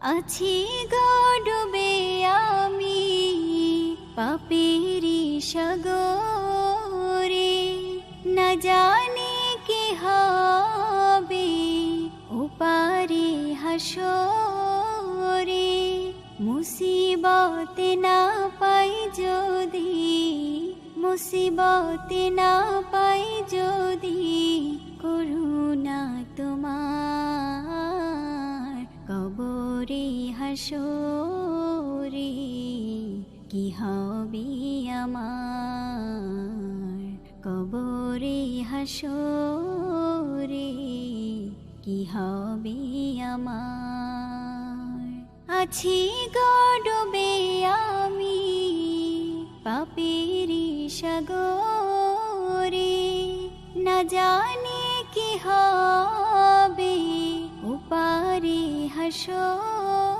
আছি গডবে আমি পাপেরি সাগরে। না জানি কি হবে উপারে হাসরে। মুসিবতে না পাই যদি, মুসিবতে না পাই যদি করুণা তোমার। হাসরে কি হবে আমার? কবরে হাসরে, কি হবে আমার? আছি গডবে আমি পাপেরি সাগরে, না জানি কি হবে উপারে হাসরে।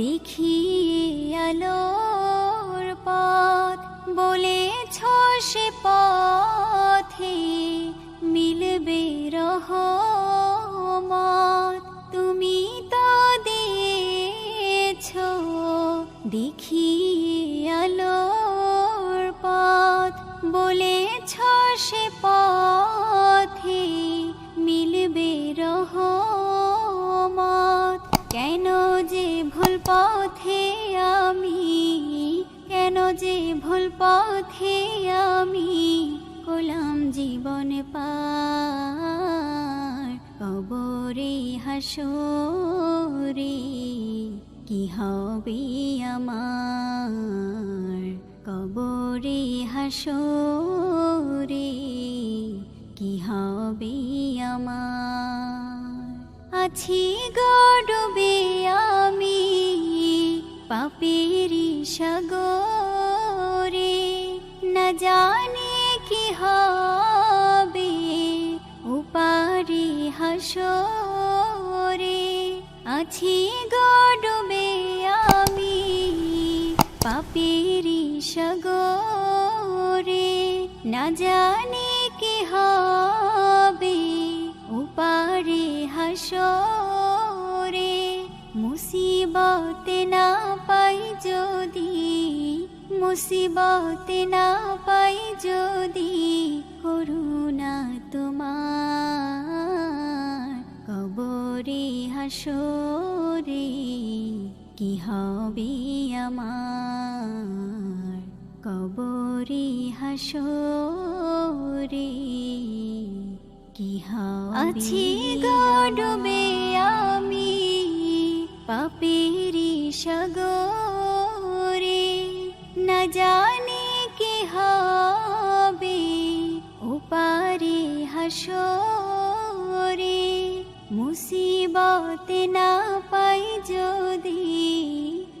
দেখিয়ে আলোর পথ বলেছ সে পথে মিলবে রহমত। তুমি তো দেখি পথে আমি, কেন যে ভুল পথে আমি কোলাম জীবন পার? কবরে হাসরে কি হবে আমার? কবরে হাসরে কি হবে আমার? আছি গডবে পাপেরি সাগরে না জানি কি হবে উপারে হাসরে আছি গডবে আমি পাপেরি সাগরে না জানি কি হবে উপারে হাসরে মুসিবতে না পাই যদি মুসিবতে না পাই যদি করুণা তোমার। কবরে হাসরে কি হবে আমার? কবরে হাসরে কি হবে আছি গডবে আমি পাপেরি সাগরে না জানি কি হবে উপারে হাসরে। মুসিবতে না পাই যদি,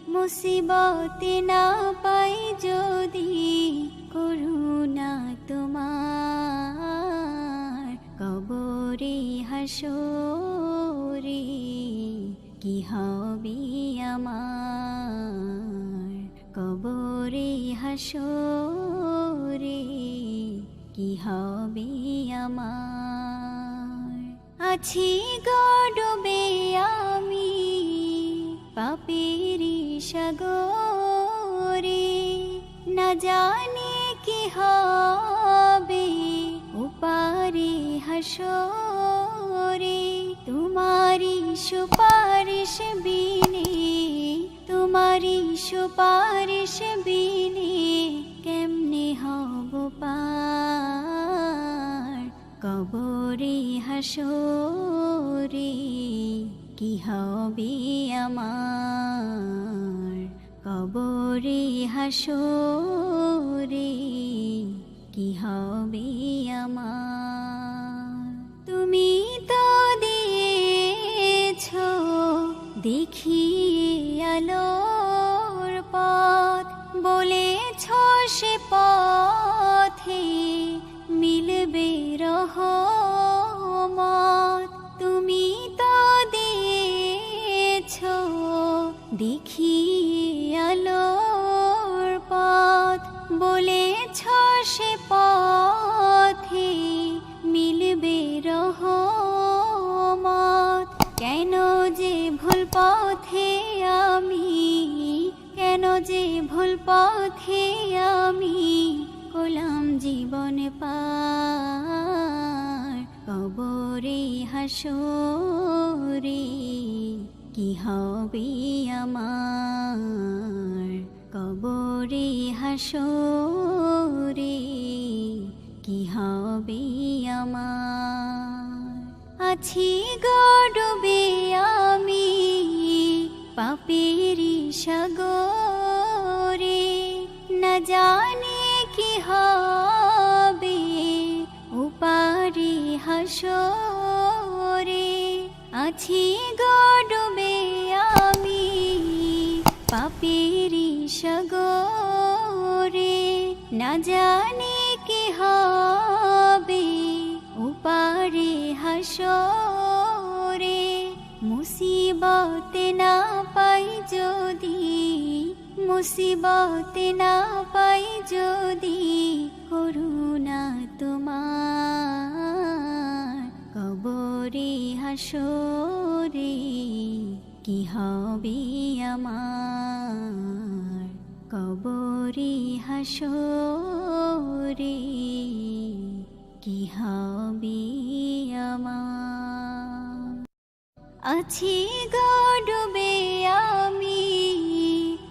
মুসিবতে না পাই যদি করুণা তোমার। কবরে হাসরে কি হবে হাসরে কি হবে আমার? আছি গডবে আমি পাপেরি সাগরে। না জানি কি হবে উপারে হাসরে। তোমারি সুপারিশ বিনে সুপারিশ বিনে কেমনে হব পার? কবরে হাসরে কি হবে আমার? কবরে হাসরে কি হবে আমার? তুমি তো দিয়েছ দেখিয়ে আলো দিয়ে সে পথে মিলবে রহমত। তুমি তো দিয়েছ দেখিয়ে আলোর পথ। বলেছ সে পথে মিলবে রহমত। কেন যে ভুল পথে যে ভুল পথে আমি কোলাম জীবন পার। কবরে হাসরে কি হবে আমার? কবরে হাসরে কি হবে আমার? আছি গডবে আমি পাপেরি সাগরে। হাসরে আছি গডবে আমি পাপেরি সগরে। না জানি কি হবে উপারে হাসরে। মুসিবতে না পাই যদি, মুসিবতে না পাই যদি করুণা তোমার। কবরে হাসরে, কি হবে আমার? কবরে হাসরে, কি হবে আমার? আছি গডবে আমি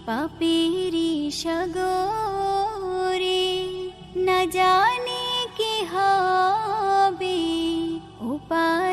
পাপেরি সাগরে, না জানি কি হবে উপারে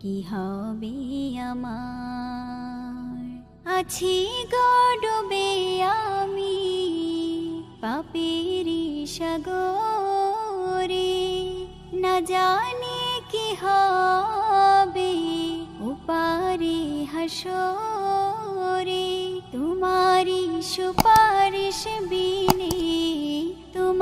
কি হবে আমার? আছি গডবে আমি পাপেরি সাগরে। না জানি কি হবে উপারে হাসরে। তোমারি সুপারিশ বি